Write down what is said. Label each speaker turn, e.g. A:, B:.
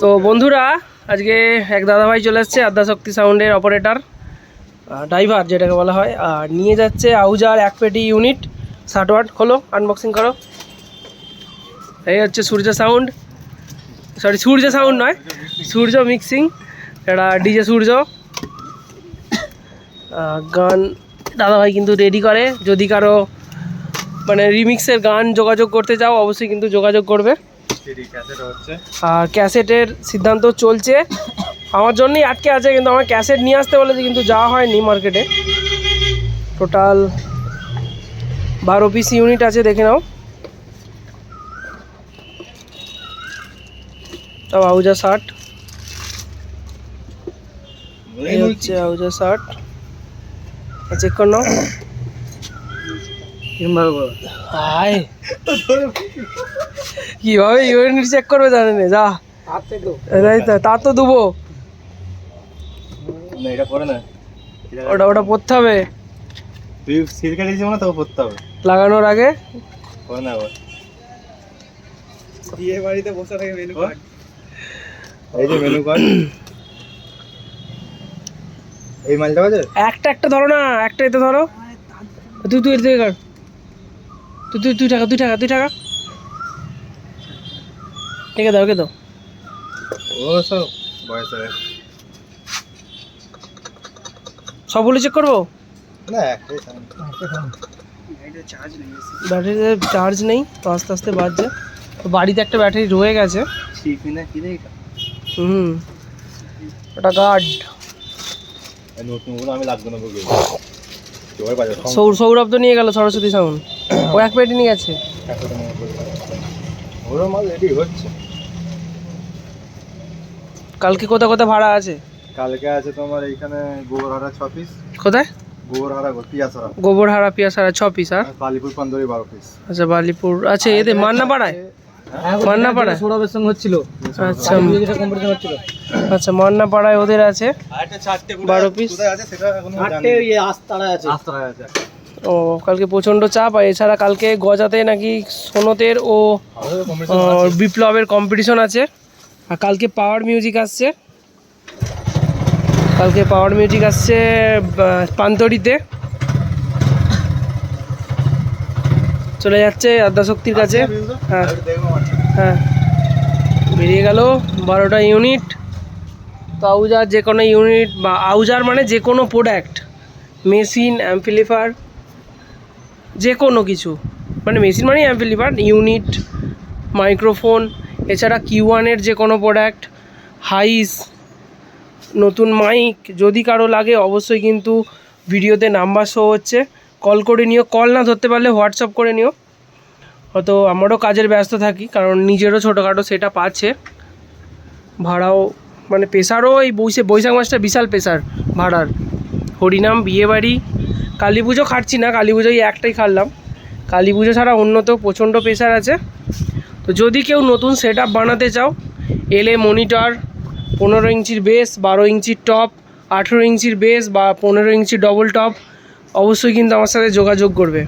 A: তো বন্ধুরা, আজকে এক দাদাভাই চলে এসছে আদ্যাশক্তি সাউন্ডের অপারেটার ড্রাইভার যেটাকে বলা হয়। আর নিয়ে যাচ্ছে আউজার এক পেটি ইউনিট ষাট ওয়াট খোলো আনবক্সিং করো। এই হচ্ছে Surya sound. Sorry Surya sound নয়, সূর্য মিক্সিং এটা ডিজে সূর্য। গান দাদাভাই কিন্তু রেডি করে। যদি কারও মানে রিমিক্সের গান যোগাযোগ করতে চাও, অবশ্যই কিন্তু যোগাযোগ করবে। আর ক্যাসেটের সিদ্ধান্ত চলছে। আমার জন্যই আটকে আছে কিন্তু আমার ক্যাসেট নিয়ে আসতে বলেছে কিন্তু যাওয়া হয়নি মার্কেটে। টোটাল বারো পিস ইউনিট আছে দেখে নাও। তাও আউজা ষাট। এই হচ্ছে আউজা ষাট। চেক কর নাও। আয়। কীভাবে ইউনিট চেক করবে জানে না যা। তো। তা তো দেবো।
B: এটা পরে না।
A: ওটা ওটা পড়তে হবে।
B: তুই
A: লাগানোর আগে।
B: পরে না আবার।
C: বিয়ে বাড়িতে বসে থাকে মেনু কার্ড
B: এই যে মেনু কার্ড এই মালটা আছে
A: একটা একটা ধরো না একটা এতে ধরো। তুই তুই এর থেকে কাট তুই তুই দুই টাকা দুই টাকা দুই টাকা। রেখে দাও রেখে দাও।
B: ও সব বয়স
A: সবগুলো চেক করব? ব্যাটারিতে চার্জ নেই তো আস্তে আস্তে বাজছে তো বাড়িতে একটা ব্যাটারি রয়ে গেছে।
B: শিখবি না কি রে এটা?
A: হুম। ওটা গার্ড সৌর সৌরভ তো নিয়ে গেল সরস্বতী সাউন্ড ও এক পেটি নিয়ে গেছে?
B: ওরা মাল রেডি হচ্ছে।
A: কালকে কোথা কোথা ভাড়া আছে?
B: কালকে আছে তোমার এইখানে গোবরহারা ছ পিস
A: কোথায়?
B: গোবরহারা পিয়াসরা।
A: গোবরহারা পিয়াসারা ছ পিস আর
B: কালীপুর পান্দরি বারো পিস
A: আচ্ছা বালিপুর আচ্ছা এতে মান্নাপাড়ায় মান্নাপাড়ায়
C: সৌরভের সঙ্গে হচ্ছিল।
A: আচ্ছা।
C: কম্পিটিশন হচ্ছিল।
A: আচ্ছা মান্নাপাড়ায় ওদের আছে বারো?
B: আছে সেটা
C: এখনও আছে।
B: আছে।
A: ও কালকে প্রচণ্ড চাপ আর এছাড়া কালকে গজাতে নাকি সোনতের ও। বিপ্লবের কম্পিটিশন আছে। আর কালকে পাওয়ার মিউজিক আসছে। কালকে পাওয়ার মিউজিক আসছে পান্তরিতে। চলে যাচ্ছে আদ্যাশক্তির কাছে। হ্যাঁ। হ্যাঁ। বেরিয়ে গেল বারোটা ইউনিট তো আউজার যে কোনো ইউনিট বা আউজার মানে যে কোনো প্রোডাক্ট মেশিন অ্যাম্পলিফার যে কোনো কিছু। মানে মেশিন মানে অ্যাম্পলিফার ইউনিট মাইক্রোফোন এছাড়া কিউ ওয়ানের যে কোনো প্রোডাক্ট হাইস নতুন মাইক যদি কারও লাগে অবশ্যই কিন্তু ভিডিওতে নাম্বার শো হচ্ছে। কল করে নিও কল না ধরতে পারলে হোয়াটসঅ্যাপ করে নিও। হয়তো আমারও কাজের ব্যস্ত থাকি, কারণ নিজেরও ছোটোখাটো সেটা পাচ্ছে ভাড়াও মানে পেশারও এই বৈশে, বৈশাখ মাসটা বিশাল পেশার ভাড়ার। হরিনাম, বিয়েবাড়ি কালী পুজো খাটছি না, কালী পুজোই একটাই খাটলাম। কালী পুজো ছাড়া অন্য তো প্রচণ্ড প্রেশার আছে। তো যদি কেউ নতুন সেট বানাতে চাও এলে মনিটর পনেরো ইঞ্চির বেস বারো ইঞ্চির টপ আঠেরো ইঞ্চির বেস বা পনেরো ইঞ্চি ডবল টপ অবশ্যই কিন্তু আমার সাথে যোগাযোগ করবে।